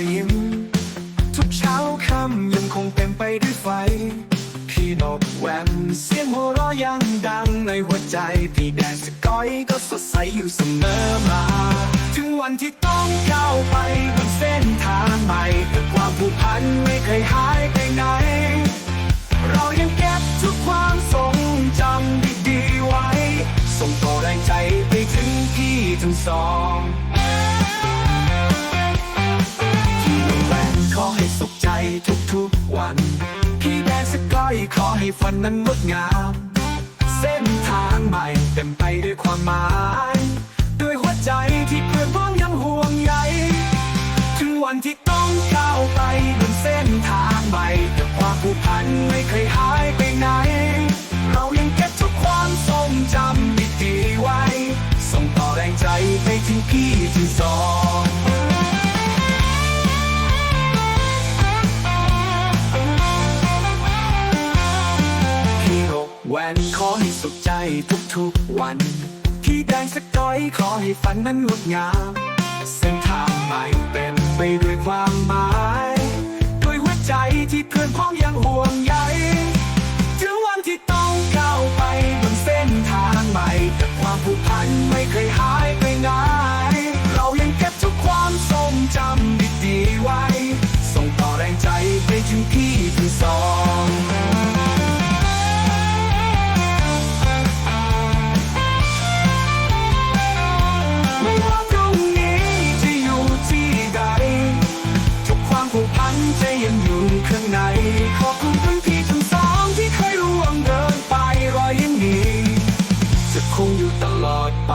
อยยิ้ม ทุกเช้าค่ำยังคงเต็มไปด้วยไฟ พี่นกแหวมเสียงหัวเราะยังดังในหัวใจ พี่แดนสกอยก็สดใสอยู่เสมอมา ถึงวันที่ต้องก้าวไปบนเส้นทางใหม่แต่ความผูกพันไม่เคยหายไปไหน เรายังเก็บทุกความทรงจำดีๆไว้ ส่งต่อแรงใจไปถึงพี่ทั้งสอง วัน พี่แดนสกอยขอให้ฝันนั้นงดงาม เส้นทางใหม่เต็มไปด้วยความหมาย วนขอให้สุขใจทุกๆวันพี่แดงสกอยขอให้ฝันนั้นงดงามเส้นทางใหม่เต็มไปด้วยความหมายด้วยหัวใจที่เพื่อนพ้องยังห่วงใยถึงวันที่ต้องก้าวไปบนเส้นทางใหม่แต่ความผูกพันไม่เคยหายไปไหนเรายังเก็บทุกความทรงจำดีๆไว้ ส่งต่อแรงใจไปถึงพี่ทั้งสอง คงอยู่ตลอดไป